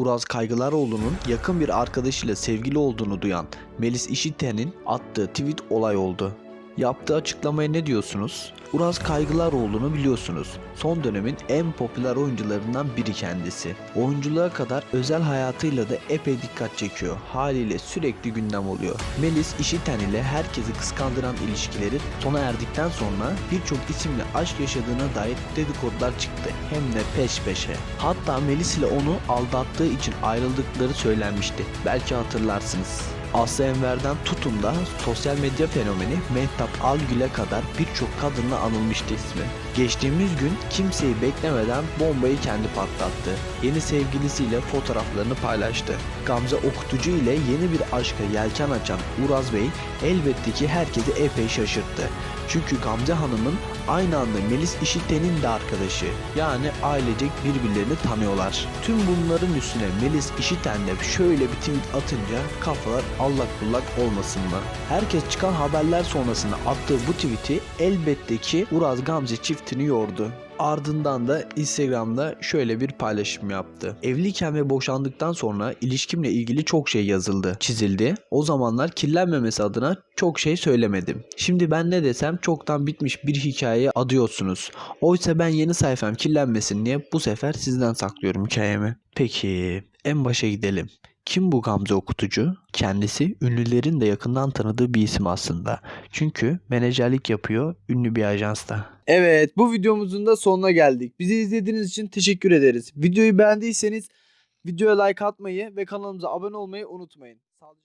Uraz Kaygılaroğlu'nun yakın bir arkadaşıyla sevgili olduğunu duyan Melis İşiten'in attığı tweet olay oldu. Yaptığı açıklamaya ne diyorsunuz? Uraz Kaygılaroğlu'nu biliyorsunuz. Son dönemin en popüler oyuncularından biri kendisi. Oyunculuğa kadar özel hayatıyla da epey dikkat çekiyor. Haliyle sürekli gündem oluyor. Melis İşiten ile herkesi kıskandıran ilişkileri sona erdikten sonra birçok isimle aşk yaşadığına dair dedikodular çıktı. Hem de peş peşe. Hatta Melis ile onu aldattığı için ayrıldıkları söylenmişti. Belki hatırlarsınız. Aslı Enver'den tutun da sosyal medya fenomeni Mehtap Algül'e kadar birçok kadınla anılmıştı ismi. Geçtiğimiz gün kimseyi beklemeden bombayı kendi patlattı. Yeni sevgilisiyle fotoğraflarını paylaştı. Gamze Okutucu ile yeni bir aşka yelken açan Uraz Bey elbette ki herkesi epey şaşırttı. Çünkü Gamze Hanım'ın aynı anda Melis İşiten'in de arkadaşı. Yani ailecek birbirlerini tanıyorlar. Tüm bunların üstüne Melis İşiten de şöyle bir tweet atınca kafalar allak bullak olmasın mı? Herkes çıkan haberler sonrasında attığı bu tweet'i elbette ki Uraz Gamze çiftini yordu. Ardından da Instagram'da şöyle bir paylaşım yaptı. Evliyken ve boşandıktan sonra ilişkimle ilgili çok şey yazıldı, çizildi. O zamanlar kirlenmemesi adına çok şey söylemedim. Şimdi ben ne desem çoktan bitmiş bir hikayeye adıyorsunuz. Oysa ben yeni sayfam kirlenmesin diye bu sefer sizden saklıyorum hikayemi. Peki en başa gidelim. Kim bu Gamze Okutucu? Kendisi ünlülerin de yakından tanıdığı bir isim aslında. Çünkü menajerlik yapıyor ünlü bir ajansta. Evet bu videomuzun da sonuna geldik. Bizi izlediğiniz için teşekkür ederiz. Videoyu beğendiyseniz videoya like atmayı ve kanalımıza abone olmayı unutmayın.